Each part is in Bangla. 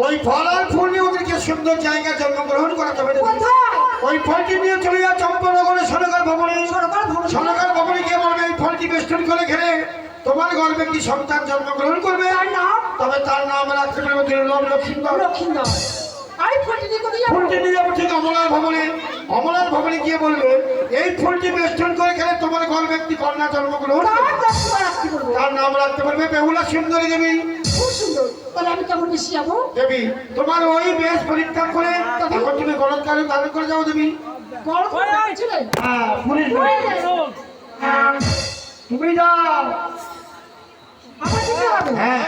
ওই ফল আর ফুল নিয়ে ওদেরকে সুন্দর জায়গায় জন্মগ্রহণ করাতে হবে। ওই ফলটি নিয়ে চলে যা চম্পনগরে সোনাকার ভবনে। সরকার ভবনে। গিয়ে বলবে এই ফলটি বেষ্টন করে খেলে। তোমার গর্বে কি সন্তান জন্মগ্রহণ করবে। নাম? তবে তার নাম রাখতে পারবে দুর্লভ লক্ষ্মীন্দর লক্ষিন্দর আই ফলটি নিয়ে যাব? ঠিক অমলার ভবনে। অমলার ভবনে গিয়ে বলবে এই ফুলটি বেষ্টন করে খেলে তোমার গর্বে একটি কন্যা জন্মগ্রহণ তার নাম রাখতে পারবে বেহুলা সুন্দরী দেবী। তাহলে আমি কেমন বেশি যাব। দেবী তোমার ওই বেশ পরীক্ষা করে এখন তুমি গরমকালে ধারণ করে যাও দেবী। গরম করে ছিলেন হ্যাঁ পুলিশ তুমি যাও। আমার যেতে হবে? হ্যাঁ।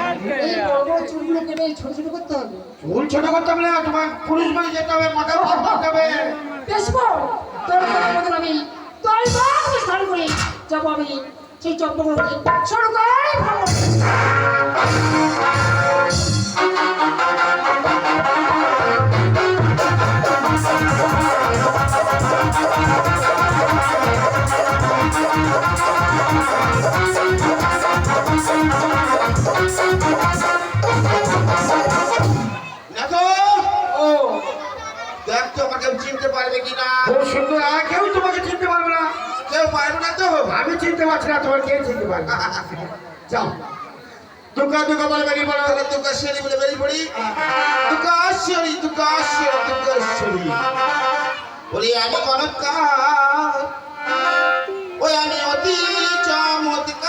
এই ছোট ছোট করতে হবে। ভুল ছোট করতে না তোমার পুলিশ বলে যেতে হবে মাথা ভাগ করতে হবে। আমি স্নান করে। যাব আমি সেই চন্দ্রগ্রহণে সরকারি পারবে কিনা? খুব সুন্দর আর কেউ তোমাকে চিনতে পারবে না। কেউ পারবে না তো? আমি চিনতে পারছি না তোমার কে চিনতে পারবে? যাও। দুর্গা দুর্গা বলে বেরিয়ে পড়ো। তাহলে দুর্গাশ্বরী বলে বেরিয়ে পড়ি। দুর্গাশ্বরী দুর্গাশ্বরী দুর্গাশ্বরী বলি আমি গণকার। ওই আমি অতি চমৎকার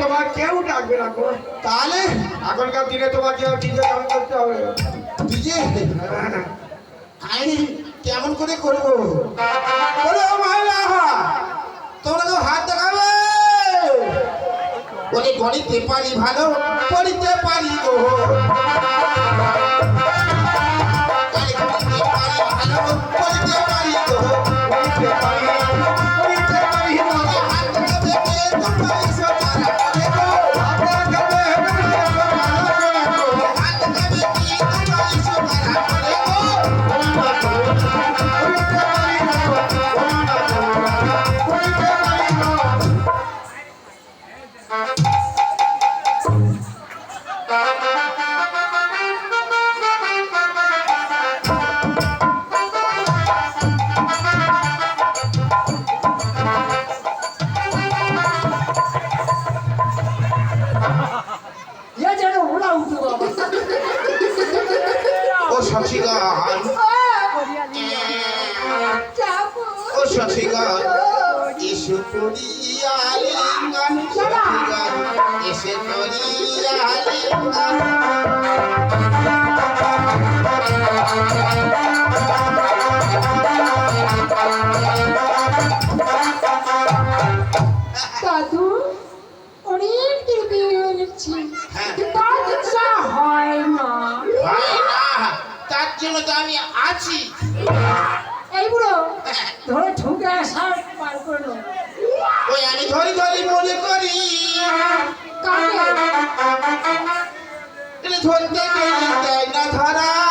তোমার কেউ ডাকবে না। তাহলে এখনকার দিনে করতে হবে ডিজে না, না। আমি কেমন করে করব বলে ও মহিলা তোমরা তো হাত দেখাবে গণিতে পারি ভালো করিতে পারি গো ও সচিগান এসো এসে করিয়ালিঙ্গন দাদু অনেক গেছি হ্যাঁ। তার ইচ্ছা হয় না। হয় না। তার জন্য তো আমি আছি। এই বুড়ো ধরে ঠুকে আসার পার করল ওই আমি ধরি ধরি মনে করি। ধরতে গেলে না ধরা?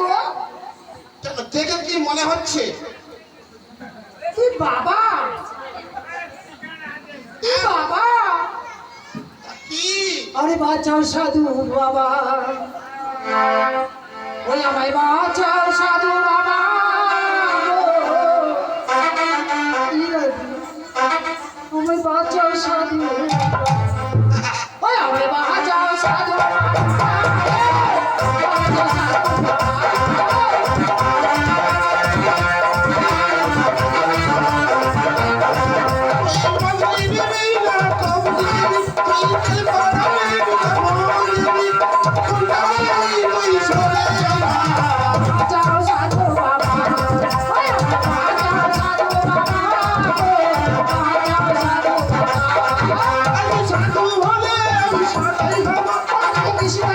গো কি মনে হচ্ছে? তুই বাবা? হ্যাঁ? বাবা? সাধু বাবা। ওই আমায় সাধু বাবা। সাধু ওই আমায় সাধু কৃষ্ণ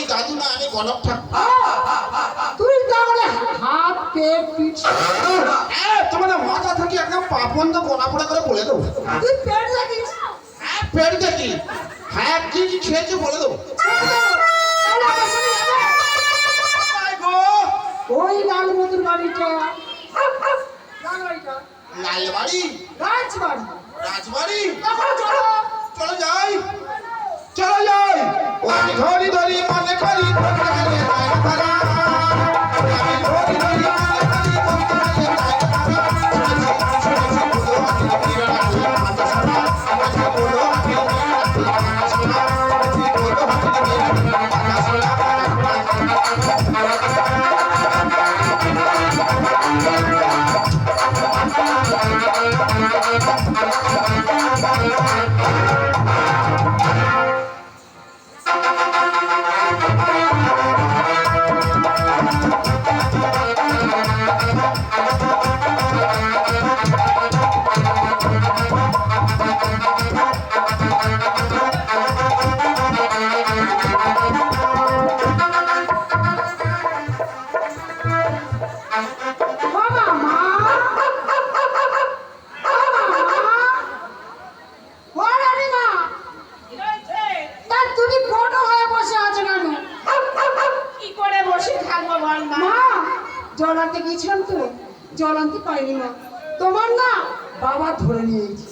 আমি দাদু না আমি তুই তাহলে হাত তোমার মাথা থেকে একদম পাপন তো গোনা করে বলে দেবো। হ্যাঁ, পেট দেখি। হ্যাঁ কি কি বলে দেবো। ওই লাল মধুর বাড়িটা। লাল বাড়ি রাজবাড়ি? রাজবাড়ি Música হয়নি মা। তোমার না বাবা ধরে নিয়েছে।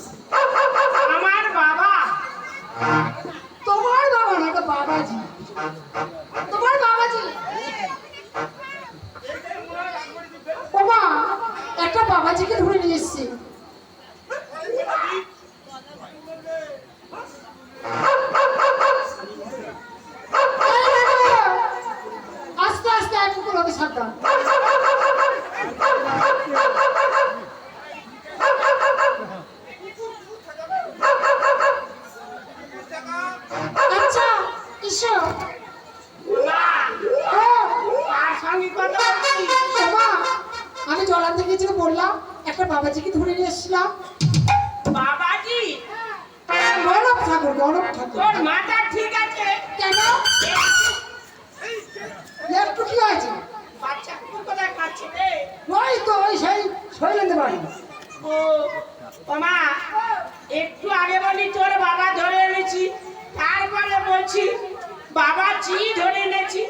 বাবাজিকে ধরে নিয়ে এসলাম বাবাজি? হ্যাঁ, অরব ঠাকুর অরব ঠাকুর। তোর মাথা ঠিক আছে? কেন? একটু কি আছে বাচ্চা তো ওই সেই ও একটু আগে তোর বাবা ধরে এনেছি। তারপরে বলছি বাবা চি ধরে এনেছি।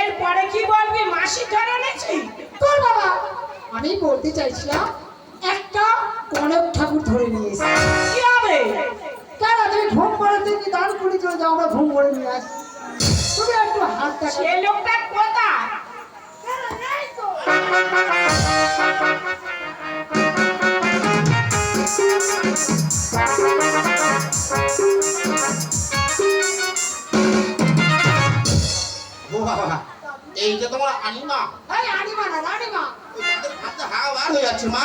এরপরে কি বলবি মাসি ধরে এনেছি? তোর বাবা? আমি বলতে চাইছিলাম কনক ঠাকুর ধরে নিয়ে এসে কি হবে? কেন তুমি ঘুম করে তুমি দান করে চলে যাও আমরা ঘুম করে নিয়ে আসি। তুমি একটু হাত দেখা। সে লোকটা কোথা বাবা এইটা তোমার আনিমা। এই রানীমা। না তাদের হাতে হাওয়া হয়ে যাচ্ছে মা।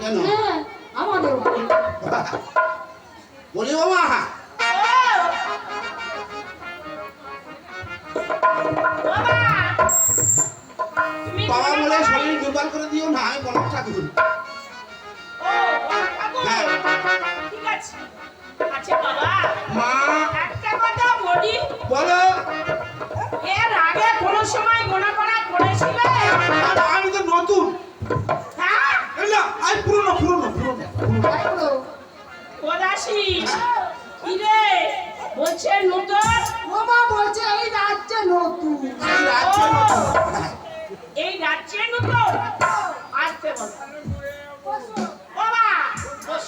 কেন? হ্যাঁ আমাদের বলি ও বাবা বলে শরীর দুর্বল করে দিও না আমি কোনো ঠাকুর। ও, বড় ঠাকুর। হ্যাঁ। ঠিক আছে। আচ্ছা বাবা। মা। একটা কথা বলি। বলো। এর আগে কোনো সময় গোনা করা করেছিলে? আমি তো নতুন। কি বলছে নতুন? ওমা বলছে এই রাজ্যে নতুন। এই রাজ্যে নতুন। এই রাজ্যের নতুন? আসতে বল। বাবা বস।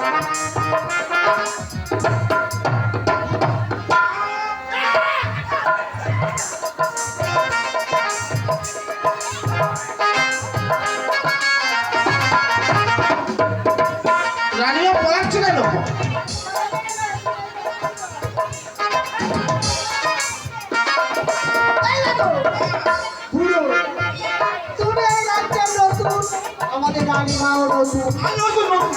রানীমা আমাদের রানীমাও নতুন নতুন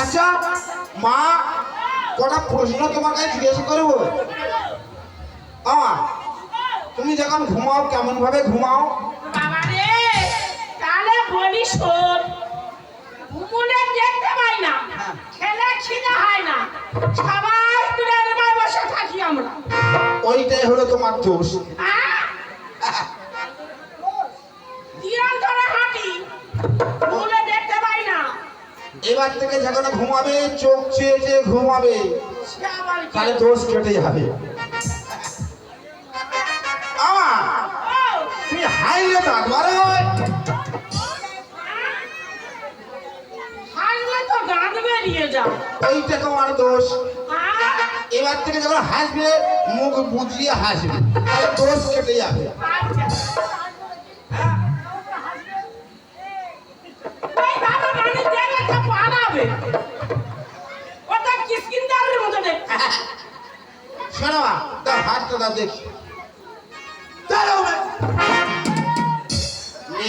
আচ্ছা মা কটা প্রশ্ন তোমার কাছে জিজ্ঞেস করব? আমা তুমি যখন ঘুমাও কেমন ভাবে ঘুমাও? বাবা রে তাহলে বলি শোন ঘুমুনে দেখতে পাই না খেলে খিদে হয় না সবাই দূরের বসে থাকি আমরা। ওইটাই হলো তোমার দোষ। না। এবার থেকে যখন ঘুমাবে চোখ চেয়ে চেয়ে ঘুমাবে তাহলে দোষ কেটে যাবে হাইলে দাঁত বার হয় তো গাঁদ বেরিয়ে যাও। এইটা তোমার দোষ। এবার থেকে যখন হাসবে মুখ বুঝিয়ে হাসবে। তাহলে দোষ কেটে যাবে। আচ্ছা। এই বাবা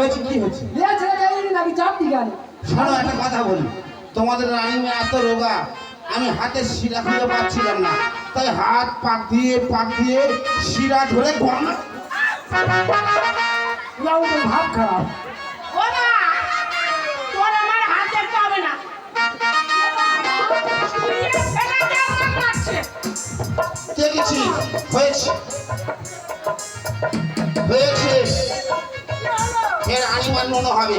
হয়েছে কি হয়েছে? বিয়ে ছেড়ে দেয়নি নাকি চাপ গেলে শোনো একটা কথা বলি। তোমাদের রানী মেয়ে এত রোগা আমি হাতে শিরা খুঁজে পাচ্ছিলাম না। তাই হাত পাক দিয়ে পাক দিয়ে শিরা ধরে গরম লাউ তোর ভাব খারাপ। ও মা, তোর আমার হাত হবে না। দে। দেখেছি হয়েছে। হয়েছে। ফের আলিমান মনে হবে।